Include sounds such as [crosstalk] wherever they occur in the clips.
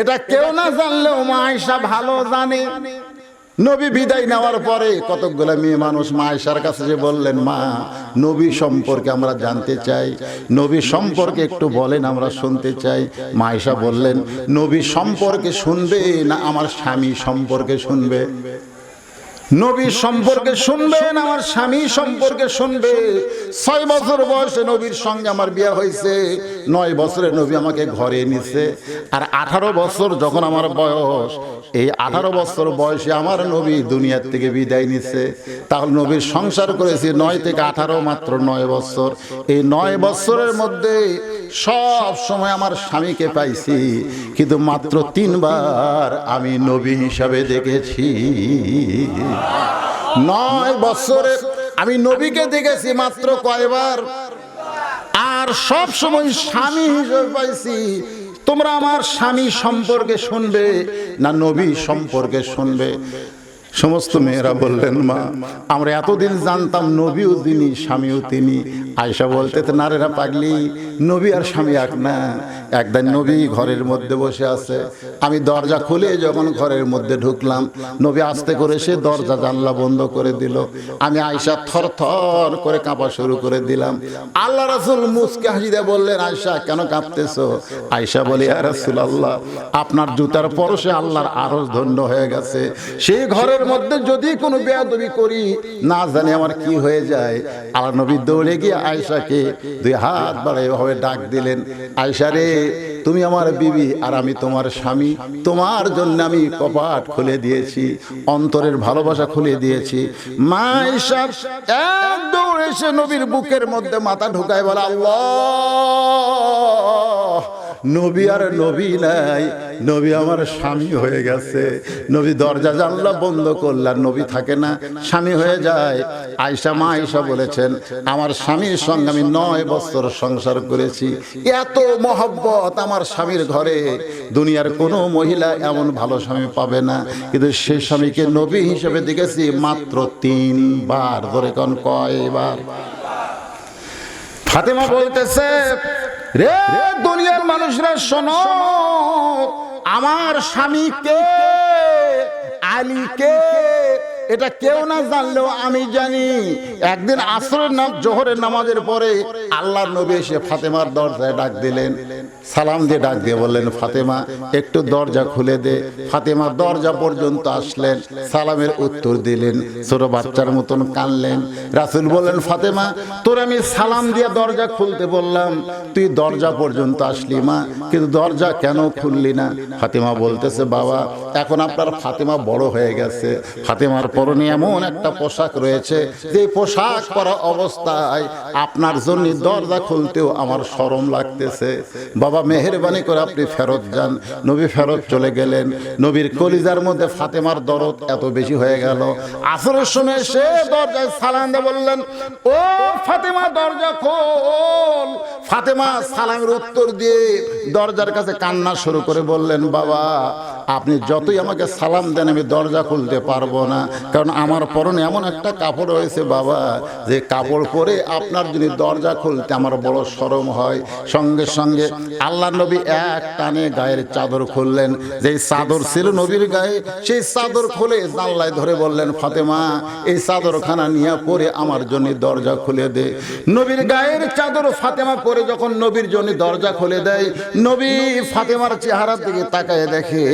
এটা কেউ না জানলেও মায়েশা আয়সা ভালো জানে। নবী বিদায় নেওয়ার পরে কতকগুলো মেয়ে মানুষ মায়েশার আয়সার কাছে যে বললেন মা নবী সম্পর্কে আমরা জানতে চাই। নবী সম্পর্কে একটু বলেন আমরা শুনতে চাই। মায়েশা আয়সা বললেন নবী সম্পর্কে শুনবে না আমার স্বামী সম্পর্কে শুনবে? নবী সম্পর্কে শুনবেন, আমার স্বামী সম্পর্কে শুনবে। ছয় বছর বয়সে নবীর সঙ্গে আমার বিয়ে হয়েছে। নয় বছরে নবী আমাকে ঘরে নিছে আর আঠারো বছর যখন আমার বয়স, এই আঠারো বছর বয়সে আমার নবী দুনিয়ার থেকে বিদায় নিছে তাহলে নবীর সংসার করেছি নয় থেকে আঠারো, মাত্র নয় বছর। এই নয় বছরের মধ্যে সব সময় আমার স্বামীকে পাইছি। কিন্তু মাত্র তিনবার আমি নবী হিসাবে দেখেছি। নয় বছরে আমি নবীকে দেখেছি মাত্র কয়বার। আর সব সময় স্বামী হিসেবে পাইছি। তোমরা আমার স্বামী সম্পর্কে শুনবে না নবী সম্পর্কে শুনবে? সমস্ত মেয়েরা বললেন, মা, আমরা এতদিন জানতাম নবীও তিনি, স্বামীও তিনি। আয়সা বলতে, তো নারেরা পাগলি, নবী আর স্বামী এক না। একদিন নবী ঘরের মধ্যে বসে আছে। আমি দরজা খুলে যখন ঘরের মধ্যে ঢুকলাম, নবী আস্তে করে সে দরজা জানলা বন্ধ করে দিল। আমি আয়সা থর থর করে কাঁপা শুরু করে দিলাম। আল্লাহ রাসুল মুসকে হাসি দিয়ে বললেন আয়সা কেন কাঁপতেছ? আয়সা বলি আর রাসুল আল্লাহ আপনার জুতার পরশে আল্লাহর আরস ধন্য হয়ে গেছে। সেই ঘরের মধ্যে যদি কোনো বেয়াদবি করি, না জানি আমার কি হয়ে যায়। আল্লাহ নবী দৌড়ে গিয়ে আয়সাকে দুই হাত বাড়াইভাবে ডাক দিলেন আয়সা রে, তুমি আমার বিবি আর আমি তোমার স্বামী। তোমার জন্য আমি কপাট খুলে দিয়েছি, অন্তরের ভালোবাসা খুলে দিয়েছি। মা আয়সা এক দৌড় এসে নবীর বুকের মধ্যে মাথা ঢুকায় বলে, আল্লাহ! নবী আর নবী নাই। নবী আমার স্বামী হয়ে গেছে। নবী দরজা জানলা বন্ধ করলাম নবী থাকে না, স্বামী হয়ে যায়। আয়সা মা আয়সা বলেছেন, আমার স্বামীর সঙ্গে আমি নয় বছর সংসার করেছি। এত মহব্বত আমার স্বামীর ঘরে। দুনিয়ার কোনো মহিলা এমন ভালো স্বামী পাবে না। কিন্তু সে স্বামীকে নবী হিসেবে দেখেছি মাত্র তিনবার। ধরে কোন কয়বার? ফাতেমা বলতেছে রে দুনিয়ার মানুষরা শোনো, আমার স্বামী কে আলী কে এটা কেউ না জানলেও আমি জানি, একদিন আসরের নাম জোহরের নামাজের পরে আল্লাহর নবী এসে ফাতেমার দরজায় ডাক দিলেন। সালাম দিয়ে ডাক দিয়ে বললেন, ফাতেমা, একটু দরজা খুলে দে। ফাতেমা দরজা পর্যন্ত আসলেন, সালামের উত্তর দিলেন, ছোট বাচ্চার মতন কানলেন রাসুল বললেন, ফাতেমা, তোর আমি সালাম দিয়ে দরজা খুলতে বললাম। তুই দরজা পর্যন্ত আসলি মা, কিন্তু দরজা কেন খুললি না? ফাতেমা বলতেছে, বাবা, এখন আপনার ফাতেমা বড় হয়ে গেছে। ফাতেমার পরনে এমন একটা পোশাক রয়েছে যে পোশাক পরা অবস্থায় আপনার জন্য দরজা খুলতেও আমার সরম লাগতেছে। বাবা, মেহরবানি করে আপনি ফেরত যান। নবী ফেরত চলে গেলেন। নবীর কলিজার মধ্যে ফাতেমার দরদ এত বেশি হয়ে গেল। আসরের সময় সে দরজায় সালাম দিয়ে বললেন, ও ফাতেমা, দরজা খোল। ফাতেমা সালামের উত্তর দিয়ে দরজার কাছে কান্না শুরু করে বললেন, বাবা আপনি যতই আমাকে সালাম দেন, আমি দরজা খুলতে পারব না। কারণ আমার পরনে এমন একটা কাপড় রয়েছে বাবা, যে কাপড় পরে আপনার যদি দরজা খুলতে আমার বড় সরম হয়। সঙ্গে সঙ্গে আল্লাহ নবী এক টানে গায়ের চাদর খুললেন। যেই চাদর ছিল নবীর গায়ে, সেই চাদর খুলে জানলায় ধরে বললেন, ফাতেমা, এই চাদরখানা নিয়ে পরে আমার জন্য দরজা খুলে দে। নবীর গায়ের চাদর ফাতেমা পরে যখন নবীর জন্য দরজা খুলে দেয়, নবী ফাতেমার চেহারার দিকে তাকায় দেখে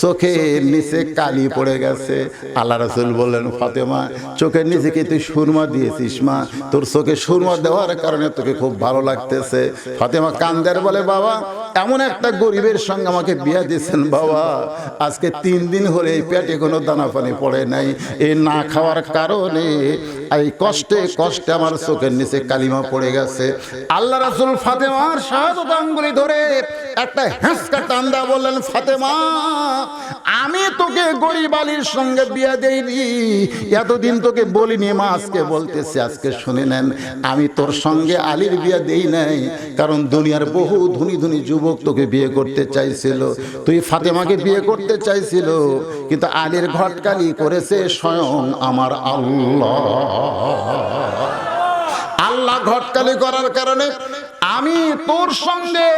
চোখের নিচে কালি পড়ে গেছে। আল্লাহ রসুল বললেন, ফাতেমা, চোখের নিচে কি তুই সুরমা দিয়েছিস, মা? তোর চোখে সুরমা দেওয়ার কারণে তোকে খুব ভালো লাগতেছে। ফাতেমা কান্দার বলে, বাবা এমন একটা গরিবের সঙ্গে আমাকে বিয়া দিয়েছেন বাবা। আজকে তিন দিন হলে এই পেটে কোনো দানা পানি পড়ে নাই। এই না খাওয়ার কারণে এই কষ্টে কষ্টে আমার চোখের নিচে কালিমা পড়ে গেছে। আল্লাহ রাসুল ফাতেমার শাহাদত আঙ্গুলি ধরে একটা হেঁচকা টান্দা বললেন, ফাতেমা, আমি তোকে গরিব আলীর সঙ্গে বিয়া দেইনি। এতদিন তোকে বলিনি, মা আজকে বলতেছি, আজকে শুনে নেন। আমি তোর সঙ্গে আলীর বিয়া দেই নাই, কারণ দুনিয়ার বহু ধনী ধনী যুবক তোকে বিয়ে করতে চাইছিল। তুই ফাতেমাকে বিয়ে করতে চাইছিল, কিন্তু আলীর ঘটকালি করেছে স্বয়ং আমার আল্লাহ। আল্লাহ ঘটকালি করার কারণে আমি তোর সঙ্গে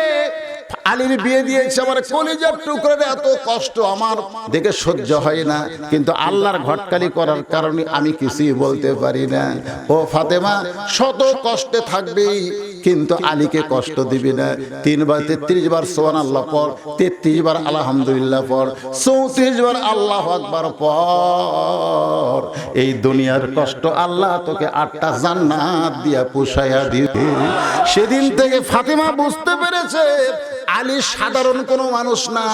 আলীর বিয়ে দিয়েছে, আমার কলিজার টুকরে এত কষ্ট আমার দেখে সহ্য হয় না, কিন্তু আল্লাহর ঘটকালি করার কারণে আমি কিছুই বলতে পারি না। ও ফাতেমা, শত কষ্টে থাকবি কিন্তু আলীকে কষ্ট দিবি না। তিনবার তেত্রিশ বার সোহান আল্লাহ পর তেত্রিশ বার আলহামদুলিল্লাহ পর চৌত্রিশ বার আল্লাহ আকবার পর এই দুনিয়ার কষ্ট আল্লাহ তোকে আটটা জান্নাত দিয়া পুষাইয়া দিবে। সেদিন থেকে ফাতেমা বুঝতে পেরেছে, আলী সাধারণ কোনো মানুষ না,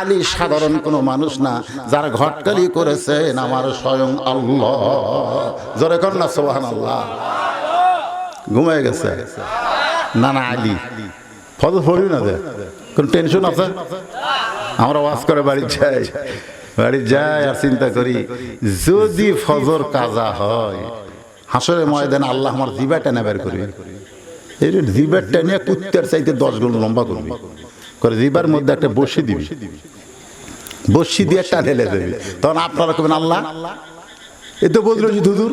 আলী সাধারণ কোনো মানুষ না, যারা ঘটকালি করেছেন আমার স্বয়ং আল্লাহ। জোরে কর না সোহান আল্লাহ ঘুমায় গেছে। না না আলী। ফজর পড়ি না দে? কোন টেনশন আছে? আমরা ওয়াজ করে বাড়ি যাই। বাড়ি যাই আর চিন্তা করি, যদি ফজর কাজা হয়, হাসরের ময়দানে আল্লাহ আমার জিবাটা না বের করবে। এই জিবারটা নিয়ে কুত্তার চাইতে দশ গুণ লম্বা করবি। করে জিবার মধ্যে একটা বসি দিবি। বসি দিয়ে একটা ঢেলে দেবে তখন আপনারা কবেন আল্লাহ, এ তো বদল দুদুর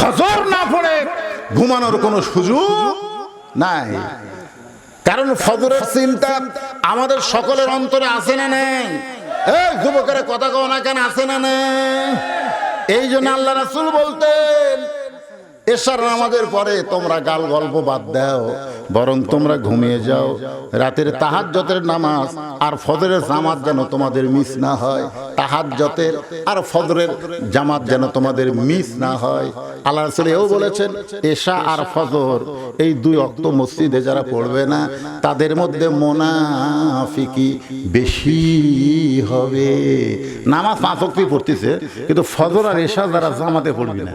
ফজর না পড়ে ঘুমানোর কোনো সুযোগ নাই। কারণ ফজরের চিন্তা আমাদের সকলের অন্তরে আছে না নেই। এই যুবকের কথা কেন, আছে না নেই? এই জন্য আল্লাহ রাসুল বলতেন এসার নামাজের পরে তোমরা গাল গল্প বাদ দাও, বরং তোমরা ঘুমিয়ে যাও। রাতের তাহাজ্জতের নামাজ আর ফজরের জামাত যেন তোমাদের মিস না হয়। তাহাজ্জতের আর ফজরের জামাত যেন তোমাদের মিস না হয়। আল্লাহ রাসূল বলেছেন এশা আর ফজর এই দুই অক্ত মসজিদে যারা পড়বে না, তাদের মধ্যে মোনাফিকি বেশি হবে। নামাজ পাঁচ অক্তই পড়তেছে, কিন্তু ফজর আর এশা যারা জামাতে পড়বে না।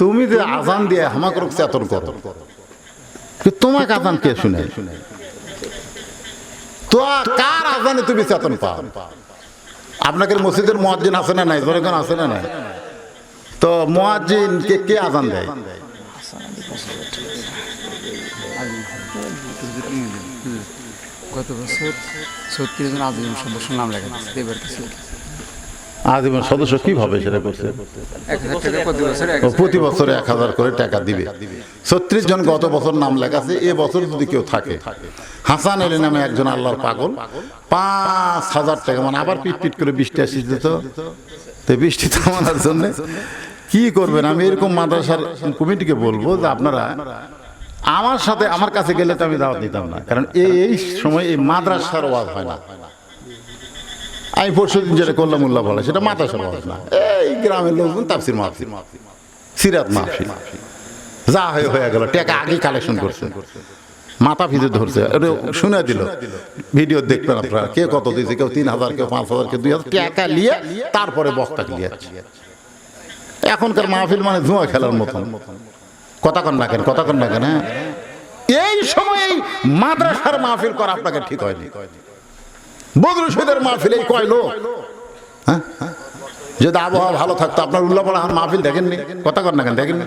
তুমি যে আজান দিয়ে হামাক চেতন করো তোমাকে আজান কে শুনে? তো কার আজানে তুমি চেতন পাও? আপনাকে মসজিদের মোয়াজ্জিন আছে না নাই? জোরেখান আছে না নাই? তো মোয়াজ্জিন কে কে আজান দেয়? গত বছর ছত্রিশ জন আজীবন সদস্য নাম লেখা এবার কিছু আজীবন সদস্য কীভাবে সেটা করছে? প্রতি বছর এক হাজার করে টাকা দিবে। ছত্রিশ জন গত বছর নাম লেখাছে এ বছর যদি কেউ থাকে। হাসান এলি নামে একজন আল্লাহর পাগল। পাঁচ হাজার টাকা মানে আবার পিট পিট করে বৃষ্টি আসিছে তো? তো বৃষ্টি থামানোর জন্য। কি করবেন? আমি এরকম মাদ্রাসার কমিটিকে বলব যে আপনারা আমার সাথে, আমার কাছে গেলে তো আমি দাওয়াত দিতাম না। কারণ এই এই সময় এই মাদ্রাসার ওয়াজ হয় না। আমি পরশু দিন যেটা করলাম, উল্লাহ বলে সেটা মাদ্রাসার ওয়াজ না। এই গ্রামের লোকজন তাফসির মাহফিল। সিরাত মাহফিল। যা হয়ে হয়ে গেল, টাকা আগে কালেকশন করছে। মাথা ফিজে ধরছে। শুনে দিল। ভিডিও দেখবেন আপনারা। কে কত দিয়েছে, কেউ তিন হাজার, কেউ পাঁচ হাজার, কেউ দুই হাজার। টাকা নিয়ে তারপরে বক্তা নিয়ে এখনকার মাহফিল মানে ধোঁয়া খেলার মতন। কথা কন কেন, কথা কন না কেন হ্যাঁ? এই সময় মাদ্রাসার মাহফিল করা আপনাকে ঠিক হয়নি। বদরু সৈদের মাহফিল এই কয় লোক? হ্যাঁ? যদি আবহাওয়া ভালো থাকতো আপনার উল্লাপাড়া মাহফিল দেখেননি? কথা কন না কেন দেখেননি?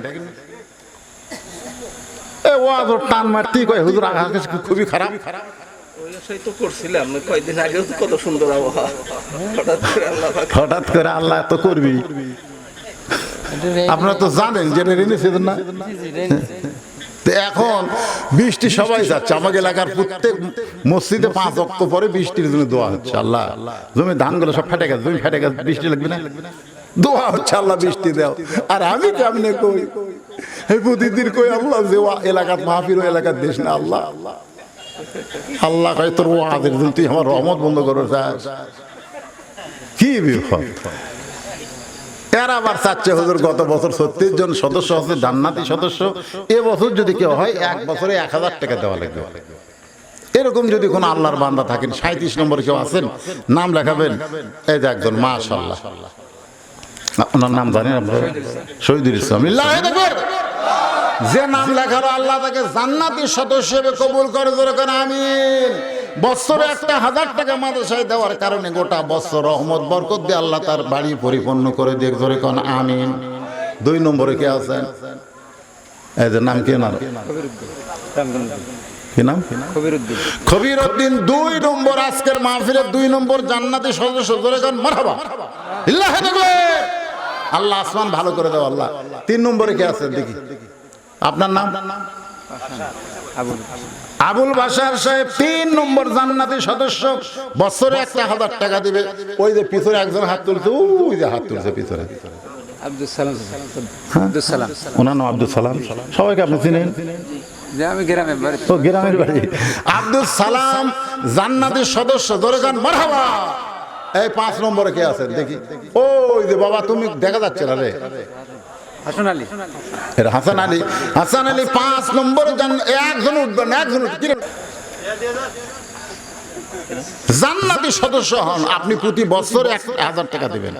এ ও টান মারতি কয় হুজুর আকাশ খুবই খারাপ। ওই আশাই তো করছিলাম কয়েকদিন আগেও তো কত সুন্দর আবহাওয়া। হঠাৎ করে আল্লাহ করে করবি? আপনারা তো জানেন যে রেনি না? তো এখন বৃষ্টি সবাই যাচ্ছে। আমাকে এলাকার প্রত্যেক মসজিদে পাঁচ অক্ট পরে বৃষ্টির জন্য দোয়া হচ্ছে, আল্লাহ। জমি ধানগুলো সব ফেটে গেছে, জমি ফেটে গেছে, বৃষ্টি লাগবে না? দোয়া হচ্ছে, আল্লাহ বৃষ্টি দাও। আর আমি কেমনে কই? এই প্রতিদিন কই, আল্লাহ যে এলাকার মাহফির এলাকার দেশ না, আল্লাহ। আল্লাহ কয়, তোর ওয়াদের তুই আমার রহমত বন্ধ করে কি বিপদ? এরা আবার চাচ্ছে হুজুর, গত বছর ছত্রিশ জন সদস্য হচ্ছে জান্নাতি সদস্য। এ বছর যদি কেউ হয়, এক বছরে এক হাজার টাকা দেওয়া লাগবে। এরকম যদি কোনো আল্লাহর বান্দা থাকেন সাঁত্রিশ নম্বরে কেউ আছেন, নাম লেখাবেন, এই যে একজন মাশাল্লাহ ওনার নাম জানেন আপনারা শহীদুল ইসলাম। যে নাম লেখারো আল্লাহ তাকে জান্নাতি সদস্য হিসেবে কবুল করে যেরকম আমিন। বছরে একটা হাজার টাকা মাদ্রাসায় দেওয়ার কারণে গোটা বছর রহমত বরকত দিয়ে আল্লাহ তার বাড়ি পরিপূর্ণ করে দিয়ে ধরে কোন আমিন। দুই নম্বরে কে আছেন? এই যে নাম কি নাম কি নাম? খবির উদ্দিন দুই নম্বর আজকের মাহফিলের দুই নম্বর জান্নাতি সদস্য ধরে কোন মারহাবা। আল্লাহ আসমান ভালো করে দাও আল্লাহ। তিন নম্বরে কে আছেন দেখি। আপনার নাম? আবুল বাসার সাহেব তিন নম্বর জান্নাতি সদস্য। বছরে একটা হাজার টাকা দিবে। ওই যে পিছনে একজন হাত তুলছে ওই যে হাত তুলছে পিছনে। আব্দুল সালাম আব্দুল সালাম। ওনার নাম আব্দুল সালাম। সবাইকে আপনি চিনেন? যে আমি গ্রামে বাড়ি। ও গ্রামের বাড়ি। আব্দুল সালাম জান্নাতের সদস্য। ধরে যান মারহাবা। এই পাঁচ নম্বরে কে আছেন? দেখি। ওই যে বাবা তুমি দেখা যাচ্ছে না রে। হাসান আলী। হাসান আলী। পাঁচ নম্বরে একজন উঠবেন একজন জান্নাতি সদস্য হন। আপনি প্রতি বছর এক হাজার টাকা দিবেন।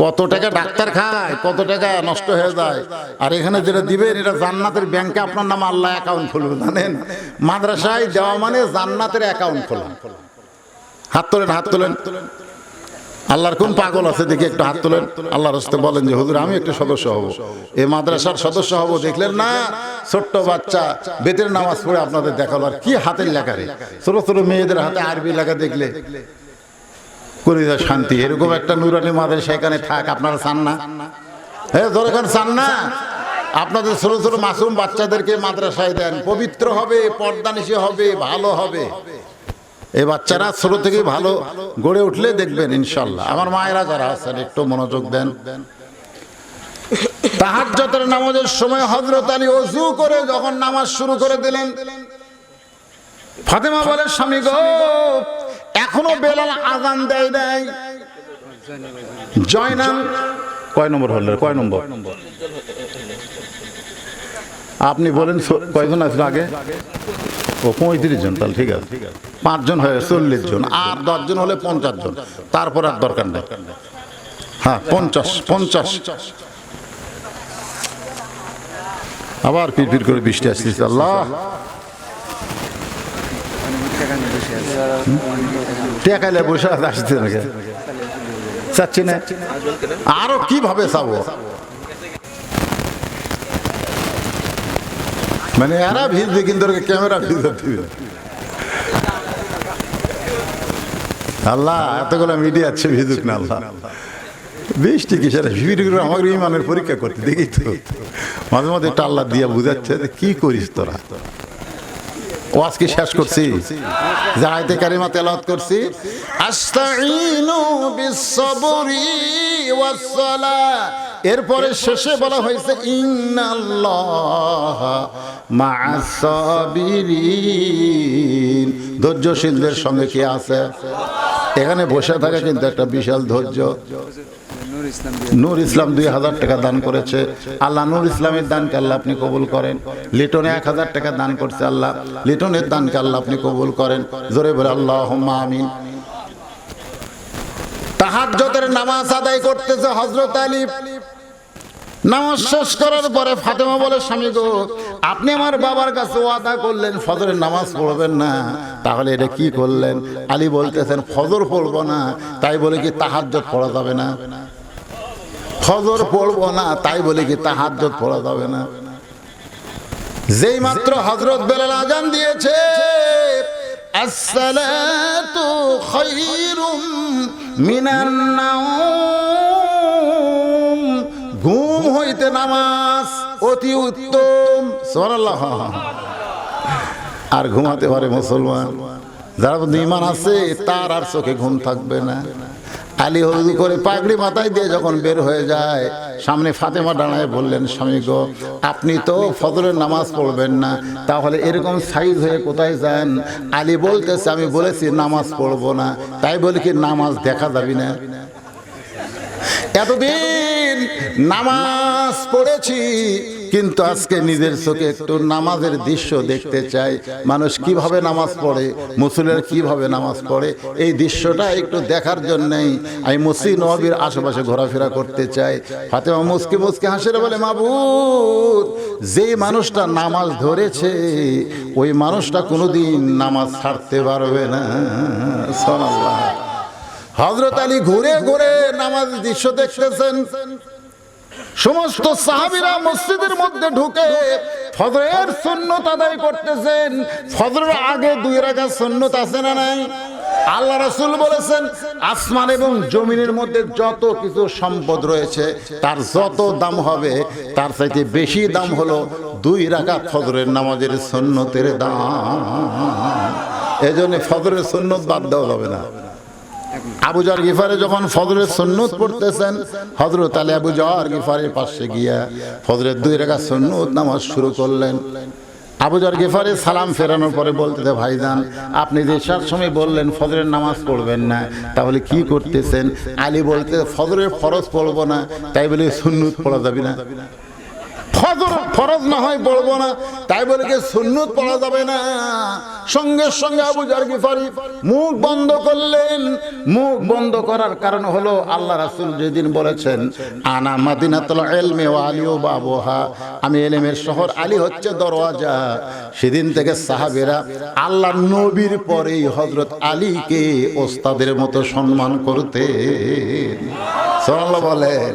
কত টাকা ডাক্তার খায়, কত টাকা নষ্ট হয়ে যায়। আর এখানে যেটা দিবেন, এটা জান্নাতের ব্যাংকে আপনার নাম আল্লাহ অ্যাকাউন্ট খুলবে, জানেন? মাদ্রাসায় দেওয়া মানে জান্নাতের অ্যাকাউন্ট খোলা। হাত তোলেন হাত তোলেন। আল্লাহর কোন পাগল আছে দেখি একটু হাত তোলেন। আল্লাহর হস্তে বলেন যে, হুজুর, আমি একটা সদস্য হব। এই মাদ্রাসার সদস্য হব। দেখলেন না, ছোট্ট বাচ্চা, বেতের নামাজ পড়ে আপনাদের দেখাল। আর কি হাতের লেখা রে? ছোট ছোট মেয়েদের হাতে আরবি লেখা দেখলে করে শান্তি। এরকম একটা নুরানি মাদ্রাসা এখানে থাক, আপনারা চান না? হ্যাঁ দরকার চান না? আপনাদের ছোট ছোট মাসুম বাচ্চাদেরকে মাদ্রাসায় দেন। পবিত্র হবে, পর্দানিশি হবে, ভালো হবে। এই বাচ্চারা ছোট থেকে ভালো গড়ে উঠলে দেখবেন ইনশাল্লাহ আমার মায়েরা যারা আছেন, একটু মনোযোগ দেন। তাহার তাহাজ্জতের নামাজের সময় হজরত আলী অজু করে যখন নামাজ শুরু করে দিলেন, ফাতেমা বলে, স্বামী গো, এখনও বেলাল আজান দেয় দেয় জয়নাল কয় নম্বর হল কয় নম্বর? আপনি বলেন কয়জন আসলো আগে? ও, পঁয়ত্রিশ জন, তাহলে ঠিক আছে। পাঁচজন হয়ে চল্লিশ জন। আর দশজন হলে পঞ্চাশ জন। তারপর আর দরকার নেই। হ্যাঁ পঞ্চাশ পঞ্চাশ। আবার পিড় করে বৃষ্টি আসতেছে, আল্লাহ। টেকাইলে বসে আসতে নাকি চাচ্ছি না। আরও কীভাবে চাবো? মানে এরা ভিজবে কিন্তু ক্যামেরা ভিজতে দিবে আল্লাহ, এতগুলো মিডিয়া আছে ভিজুক না আল্লাহ। বৃষ্টি কিসের? ভিডিও করে আমাকে ইমানের পরীক্ষা করতে, দেখি তো। মাঝে মাঝে একটা আল্লাহ দিয়া বুঝাচ্ছে কি করিস তোরা? ওয়াজ কি শেষ করছি? জায়তে কারিমা তেলাওয়াত করছি। আস্তাইনু বিসসবরি ওয়াসসালাহ এরপরে শেষে বলা হয়েছে ধৈর্যশীলদের সঙ্গে কি আছে? এখানে বসে থাকা কিন্তু একটা বিশাল ধৈর্য। নূর ইসলাম নূর ইসলাম দুই হাজার টাকা দান করেছে। আল্লাহ নূর ইসলামের দানকে আল্লাহ আপনি কবুল করেন। লিটনে এক হাজার টাকা দান করছে আল্লাহ। লিটনের দানকে আল্লাহ আপনি কবুল করেন। জোরে বলে আল্লাহ আমিন। তাহাজ্জতের নামাজ আদায় করতেছে হজরত আলী। নামাজ শেষ করার পরে ফাতেমা বলে, স্বামী গো, আপনি আমার বাবার কাছে ওয়াদা করলেন, ফজরের নামাজ পড়বেন না। তাহলে এটা কি করলেন? আলী বলতেছেন, ফজর পড়ব না। তাই বলে কি তাহাজ্জত পড়া যাবে না? ফজর পড়ব না, তাই বলে কি তাহাজ্জত পড়া যাবে না? যেই মাত্র হজরত বেলাল আজান দিয়েছে, আসসালাতু খায়রুম মিনান নাওম। নামাজ অতি উত্তম। আর ঘুমাতে পারে মুসলমান। যার ইমান আছে, তার আর চোখে ঘুম থাকবে না। আলী হলদি করে পাগড়ি মাথায় দিয়ে যখন বের হয়ে যায়, সামনে ফাতেমা দাঁড়ায় বললেন, স্বামী গো, আপনি তো ফজরের নামাজ পড়বেন না। তাহলে এরকম সাইজ হয়ে কোথায় যান? আলী বলতেছে, আমি বলেছি, নামাজ পড়ব না। তাই বলে কি, নামাজ দেখা যাবি না? এতদিন নামাজ পড়েছি, কিন্তু আজকে নিজের চোখে একটু নামাজের দৃশ্য দেখতে চাই। মানুষ কীভাবে নামাজ পড়ে, মুসলিমের কীভাবে নামাজ পড়ে, এই দৃশ্যটা একটু দেখার জন্যই আমি মুসি নবীর আশেপাশে ঘোরাফেরা করতে চাই। ফাতেমা মুসকে মুসকে হাসির বলে, মাবুদ যে মানুষটা নামাজ ধরেছে, ওই মানুষটা কোনোদিন নামাজ ছাড়তে পারবে না। হজরত আলী ঘুরে ঘুরে নামাজ দৃশ্য দেখতেছেন। সমস্ত সাহাবিরা মসজিদের মধ্যে ঢুকে ফজরের সুন্নত আদায় করতেছেন। ফজরের আগে দুই রাখা সুন্নত আছে না নাই? আল্লাহ রাসূল বলেছেন আসমান এবং জমিনের মধ্যে যত কিছু সম্পদ রয়েছে তার যত দাম হবে তার চাইতে বেশি দাম হলো দুই রাখা ফজরের নামাজের সুন্নতের দাম। এজন্য ফজরের সুন্নত বাদ দেওয়া যাবে না। আবুজার গিফারে যখন ফজরের সুন্নত পড়তেছেন হজরত আলী আবুজার গিফারের পাশে গিয়া ফজরের দুই রেখা সুন্নত নামাজ শুরু করলেন। আবুজার গিফারে সালাম ফেরানোর পরে বলতে ভাইজান, আপনি যে সার সময় বললেন ফজরের নামাজ পড়বেন না, তাহলে কি করতেছেন? আলী বলতে ফজরের ফরজ পড়ব না, তাই বলে সুন্নত পড়া যাবে না। ফজর ফরজ না হয় পড়ব না। তাই বলে কি সুন্নত পড়া যাবে না। সঙ্গে সঙ্গে আবু জার মুখ বন্ধ করলেন। মুখ বন্ধ করার কারণ হলো আল্লাহ রাসূল যেদিন বলেছেন, আনা মাদিনাতুল ইলমি ওয়া আলিউ বাবুহা। আমি এলেমের শহর আলী হচ্ছে দরওয়াজা। সেদিন থেকে সাহাবেরা আল্লাহ নবীর পরেই হযরত আলীকে ওস্তাদের মতো সম্মান করতে বলেন।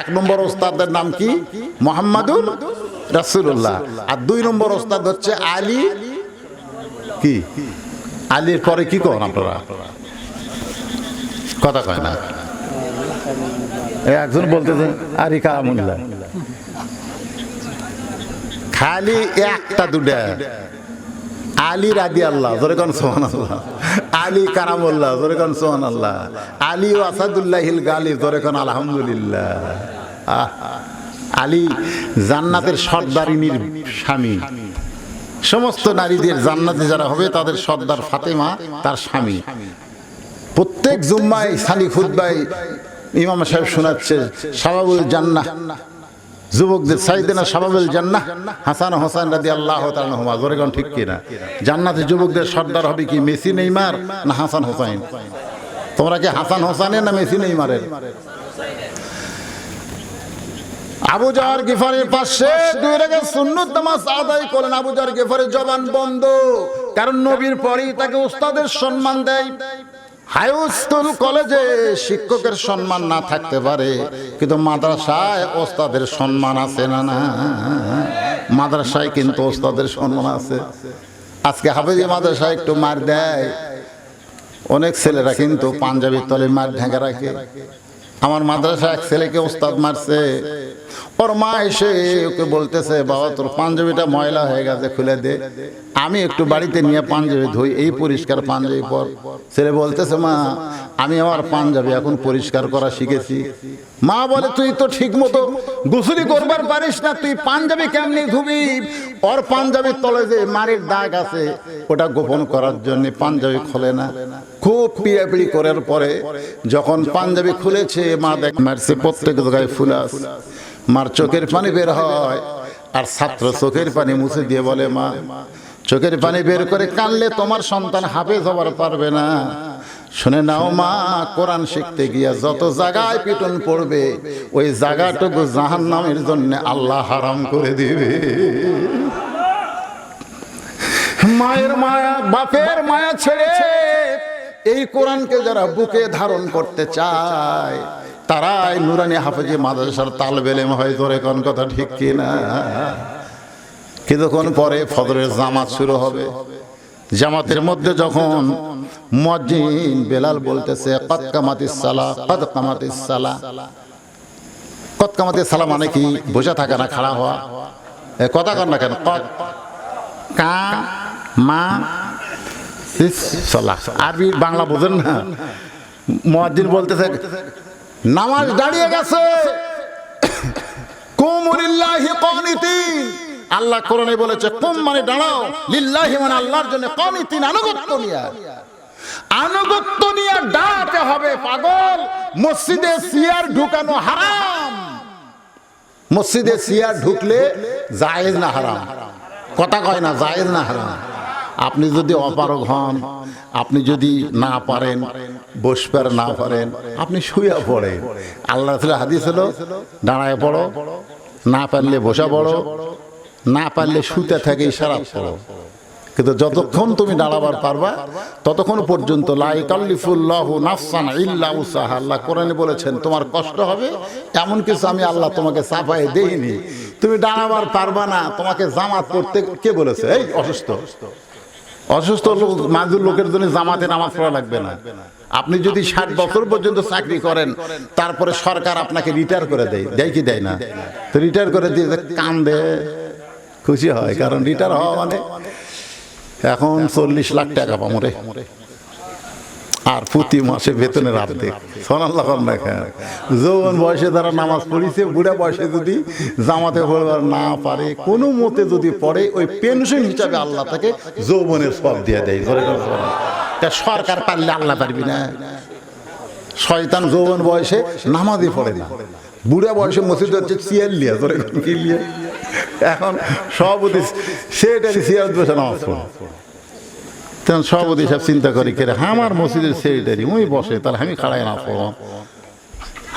এক নম্বর ওস্তাদের নাম কি? মোহাম্মদুর রাসূলুল্লাহ। আর দুই নম্বর ওস্তাদ হচ্ছে আলী। কি? আলীর পরে কি করেন আপনারা? কথা কয় না। একজন বলতেছে আরি কামুল্লাহ খালি একটা দুটা। আলী রাদি আল্লাহ জোরে কোন সোহান আল্লাহ আলী কারামুল্লাহ, জোরে কোন সোহান আল্লাহ আলী ও আসাদুল্লাহিল গালি, জোরে কোন আলহামদুলিল্লাহ। আলী জান্নাতের সর্দারিনীর স্বামী। সমস্ত নারীদের জান্নাতে যারা হবে, তাদের সর্দার ফাতেমা, তার স্বামী। প্রত্যেক জুম্মায় সালি খুদ্ায় ইমাম সাহেব শোনাচ্ছে সাবাবুল জান্নাহ। যুবকদের সাইদেনা সাবাবুল জান্নাহ। হাসান হোসেন রাদি আল্লাহ তালহুমা জোরেগন ঠিক কিনা? জান্নাতে যুবকদের সর্দার হবে কি মেসি নেইমার না হাসান হোসেন তোমরা কি হাসান হোসেনের না মেসি নেইমারের? আবু জাহার গিফারের পাশে দুই রেখে সুন্নত নামাজ আদায় করেন আবু জাহার গিফারের জবান বন্ধ। কারণ নবীর পরেই তাকে উস্তাদের সম্মান দেয়। হাইস্কুল কলেজে শিক্ষকের সম্মান না থাকতে পারে। কিন্তু মাদ্রাসায় ওস্তাদের সম্মান আছে না না? মাদ্রাসায় কিন্তু ওস্তাদের সম্মান আছে। আজকে হাফেজি মাদ্রাসায় একটু মার দেয়। অনেক ছেলেরা কিন্তু পাঞ্জাবির তলে মার ঢেকে রাখে। আমার মাদ্রাসা এক ছেলেকে ওস্তাদ মারছে। ওর মা এসে ওকে বলতেছে, বাবা, তোর পাঞ্জাবিটা ময়লা হয়ে গেছে, খুলে দে। আমি একটু বাড়িতে নিয়ে পাঞ্জাবি ধুই, এই পরিষ্কার পাঞ্জাবি পর ছেলে বলতেছে, মা, আমি আমার পাঞ্জাবি এখন পরিষ্কার করা শিখেছি। মা বলে, তুই তো ঠিক মতো গুসুলি করবার পারিস না, তুই পাঞ্জাবি কেমনি ধুবি? ওর পাঞ্জাবির তলে যে মারির দাগ আছে, ওটা গোপন করার জন্য পাঞ্জাবি খোলে না। খুব পিড়াপিড়ি করার পরে যখন পাঞ্জাবি খুলেছে, মা দেখ, মারছে, প্রত্যেক জায়গায় ফুলাস মার চোখের পানি বের হয় আর ছাত্র চোখের পানি মুছে দিয়ে বলে মা চোখের পানি বের করে কানলে তোমার সন্তান হাফেজ হবার পারবে না। শুনে নাও মা কোরআন শিখতে গিয়া যত জায়গায় পিটন পড়বে ওই জায়গাটুকু জাহান নামের জন্য আল্লাহ হারাম করে দিবে। মায়ের মায়া বাপের মায়া ছেড়ে এই কোরআনকে যারা বুকে ধারণ করতে চায় তারাই নুরানি হাফেজি মাদ্রাসার তাল বেলেম হয় ধরে কোন কথা ঠিক কিনা? কিছুক্ষণ পরে ফদরের জামাত শুরু হবে। জামাতের মধ্যে যখন মজ্জিন বেলাল বলতেছে কত কামাতিস সালা কত কামাতিস সালা কত কামাতিস সালা মানে কি? বোঝা থাকে না খাড়া হওয়া? কথা কর না কেন? কত কা মা সালা আরবি বাংলা বোঝেন না। মহাজির বলতেছে নামাজ দাঁড়িয়ে গেছে। আল্লাহ কোরআনে বলেছে, কুম মানে দাঁড়াও, লিল্লাহি মানে আল্লাহর জন্য কানিতিন আনুগত্য নিয়া। আনুগত্য নিয়ে দাঁড়াতে হবে, পাগল। মসজিদে সিয়ার ঢুকানো হারাম। মসজিদে সিয়ার ঢুকলে জায়েজ না হারাম। কথা কয় না, জায়েজ না হারাম। আপনি যদি অপারগ হন, আপনি যদি না পারেন, বসবার না পারেন, আপনি শুয়ে পড়েন। আল্লাহ হাদিস হলো, দাঁড়ায় পড়ো, না পারলে বসা পড়ো, না পারলে শুতে থাকে ইশারা পড়ো কিন্তু যতক্ষণ তুমি দাঁড়াবার পারবা, ততক্ষণ পর্যন্ত আল্লাহ কোরআনে বলেছেন, তোমার কষ্ট হবে, এমন কিছু আমি আল্লাহ তোমাকে চাপাই দেইনি। তুমি দাঁড়াবার পারবা না, তোমাকে জামাত করতে কে বলেছে? এই অসুস্থ। অসুস্থ লোক মাজুর লোকের জন্য জামাতে নামাজ পড়া লাগবে না। আপনি যদি ষাট বছর পর্যন্ত চাকরি করেন, তারপরে সরকার আপনাকে রিটায়ার করে দেয়। দেয় কি দেয় না? তো রিটায়ার করে দিয়ে কান্দে, খুশি হয়, কারণ রিটায়ার হওয়া মানে এখন চল্লিশ লাখ টাকা পামরে আর প্রতি মাসে বেতনের অর্ধেক সোনাল্লাহ দেখা যৌবন বয়সে তারা নামাজ পড়িছে, বুড়া বয়সে যদি জামাতে পড়বার না পারে, কোনো মতে যদি পড়ে, ওই পেনশন হিসাবে আল্লাহ তাকে যৌবনের সব দিয়ে দেয়। সরকার পারলে আল্লাহ পারবি না। শয়তান যৌবন বয়সে নামাজই পড়ে না। বুড়া বয়সে মসজিদ হচ্ছে চেয়ার লিয়া ধরে এখন সভাপতি সেটারই চেয়ার বসে নামাজ পড়ে তখন সভাপতি সব চিন্তা করি কে রে, আমার মসজিদের সেক্রেটারি উনি বসে তাহলে আমি খাড়াই না পড়ো।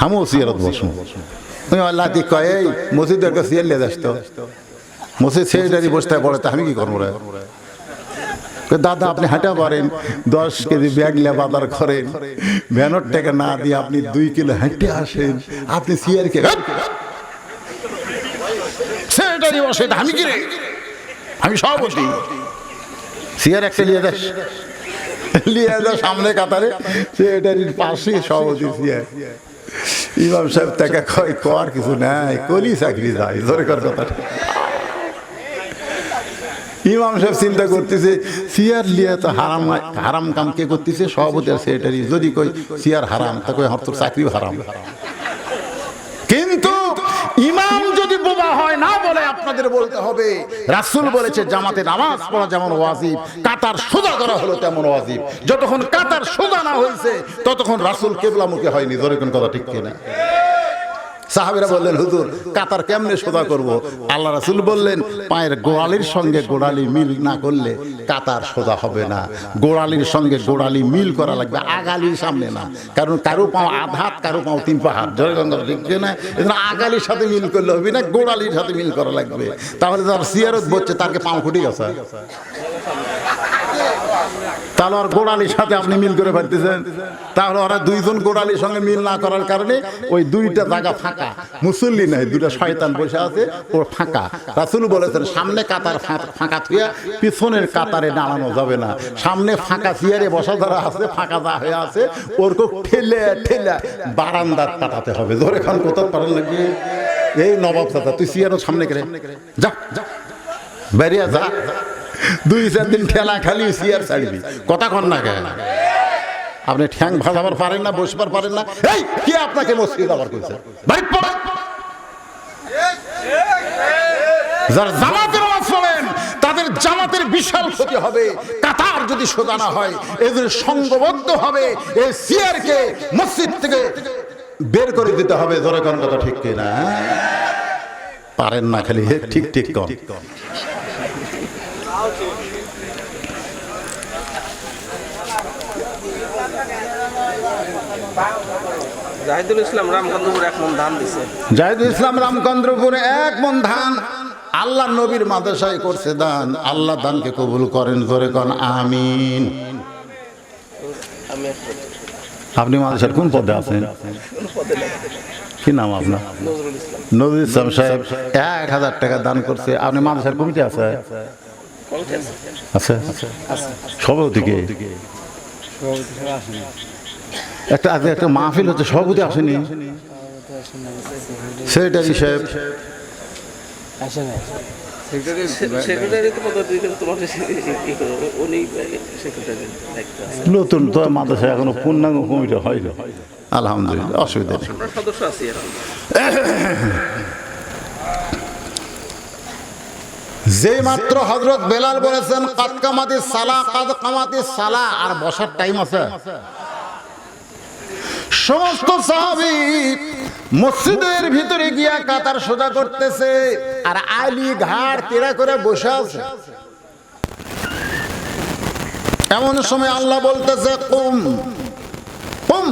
আমিও সিয়ারত বসবো ওই দি কয় এই মসজিদের একটা সিয়ার যাস তো। মসজিদ সেক্রেটারি বসতে পড়ে তা আমি কি করব রে? দাদা আপনি হাঁটা পারেন দশ কেজি ব্যাগ নিয়ে বাজার করেন। ভ্যানোর টাকা না দিয়ে আপনি দুই কিলো হেঁটে আসেন। আপনি সিয়ারকে সেক্রেটারি বসে আমি কি রে? আমি সভাপতি। সিয়ার একটা লিয়ে দেশ লিয়ে দেয় সামনে কাতারে। সেক্রেটারির পাশে সভাপতি সিয়ার ইমাম সাহেব তাকে কয়, কর কিছু নাই, কলি চাকরি যায়। জোরে কর কথাটা। ইমাম সাহেব চিন্তা করতেছে সিয়ার লিয়ে তো হারাম হারাম কাম কে করতেছে? সভাপতি আর সেক্রেটারি যদি কই সিয়ার হারাম, তা কই হর তোর চাকরি হারাম কিন্তু ইমাম বোবা হয় না বলে আপনাদের বলতে হবে। রাসুল বলেছে, জামাতে নামাজ পড়া যেমন ওয়াজিব, কাতার সোজা করা হলো তেমন ওয়াজিব। যতক্ষণ কাতার সোজা না হয়েছে, ততক্ষণ রাসুল কেবলামুখী হয়নি। ধরে কোন কথা ঠিক কিনা? সাহাবিরা বললেন, হুজুর, কাতার কেমনে সোজা করব? আল্লাহ রাসূল বললেন, পায়ের গোড়ালির সঙ্গে গোড়ালি মিল না করলে কাতার সোজা হবে না। গোড়ালির সঙ্গে গোড়ালি মিল করা লাগবে আগালির সামনে না। কারণ কারও পাও আধাত কারও পাও তিন পাহাড় জয় গঙ্গা না এজন্য আগালির সাথে মিল করলে হবে না, গোড়ালির সাথে মিল করা লাগবে। তাহলে তার সিয়ারত বলছে তারকে পাও খুঁটি গেছে? তাহলে আর গোড়ালির সাথে আপনি মিল করে ফেলতেছেন। তাহলে ওরা দুইজন গোড়ালির সঙ্গে মিল না করার কারণে ওই দুইটা জায়গা ফাঁকা। মুসল্লি নাই, দুইটা শয়তান বসে আছে ওর ফাঁকা। রাসুল বলেছেন, সামনে কাতার ফাঁকা থুয়া, পিছনের কাতারে দাঁড়ানো যাবে না। সামনে ফাঁকা চেয়ারে বসা ধরা আছে, ফাঁকা যা হয়ে আছে ওর খুব ঠেলে ঠেলে বারান্দার কাটাতে হবে। ধরে খান, কোথাও পারান লাগবে এই নবাব চাচা, তুই চেয়ারের সামনে করে। যা যা। বেরিয়ে যা। দুই চার দিন ঠেলা খালি সিয়ার ছাড়বি। কথা কন না কেন? আপনি ঠ্যাং ভাজাবার পারেন না, বসবার পারেন না। এই, কে আপনাকে মসজিদ আবার কইছে? পড়। যারা জামাতের নামাজ পড়েন তাদের জামাতের বিশাল ক্ষতি হবে। কাতার যদি সোজা না হয়, এদের সঙ্গবদ্ধ হবে। এই সিয়ারকে মসজিদ থেকে বের করে দিতে হবে। ধরে কোন কথা ঠিক কিনা হ্যাঁ? পারেন না খালি ঠিক ঠিক কম জাহিদুল ইসলাম রামকান্তপুর এক মন ধান দিছে। জাহিদুল ইসলাম রামচন্দ্রপুরে এক মন ধান। আল্লাহ নবীর মাদ্রাসায় করছে দান। আল্লাহ দানকে কবুল করেন করে কন। আমিন। আপনি মাদ্রাসার কোন পদে আছেন? কি নাম আপনার? নজরুল ইসলাম। নজরুল ইসলাম সাহেব এক হাজার টাকা দান করছে। আপনি মাদ্রাসার কমিটি আছে? কমিটি আছে? আছে সভাপতি কে? একটা একটা মাহফিল হচ্ছে সভাপতি আসেনি। সেক্রেটারি সাহেব। নতুন তো মাদ্রাসায় এখনও পূর্ণাঙ্গ কমিটি হয় না আলহামদুলিল্লাহ অসুবিধা নেই। সদস্য আছি এখন। [coughs] যে মাত্র হজরত বেলাল বলেছেন, কাদ কামাতি সালা, কাদ কামাতি সালা আর বসার টাইম আছে। সমস্ত সাহাবি মসজিদের ভিতরে গিয়া কাতার সোজা করতেছে আর আলী ঘাট তেরা করে বসে আছে। এমন সময় আল্লাহ বলতেছে, কুম কুম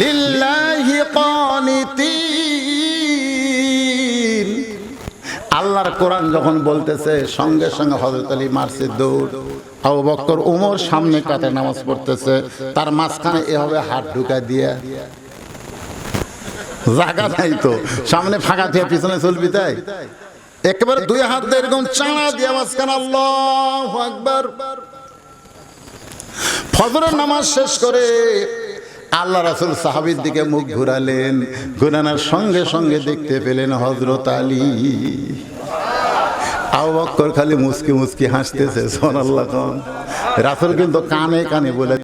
লিল্লাহি কানিতিন আল্লাহর কোরআন যখন বলতেছে, সঙ্গে সঙ্গে হজরত আলী মারছে দৌড়। আবু বক্কর উমর সামনে কাতে নামাজ পড়তেছে, তার মাঝখানে এভাবে হাত ঢুকা দিয়ে। জায়গা নাই তো, সামনে ফাঁকা দিয়ে পিছনে চলবি তাই? একেবারে দুই হাত দিয়ে এরকম চাঁড়া দিয়ে মাঝখানে আল্লাহ আকবার। ফজরের নামাজ শেষ করে আল্লাহ রাসুল সাহাবির দিকে মুখ ঘুরালেন, ঘুরানোর সঙ্গে সঙ্গে দেখতে পেলেন হজরত আলী। আবু বক্কর খালি মুসকি মুসকি হাসতেছে সোনাল্লাহ রাসুল কিন্তু কানে কানে বলে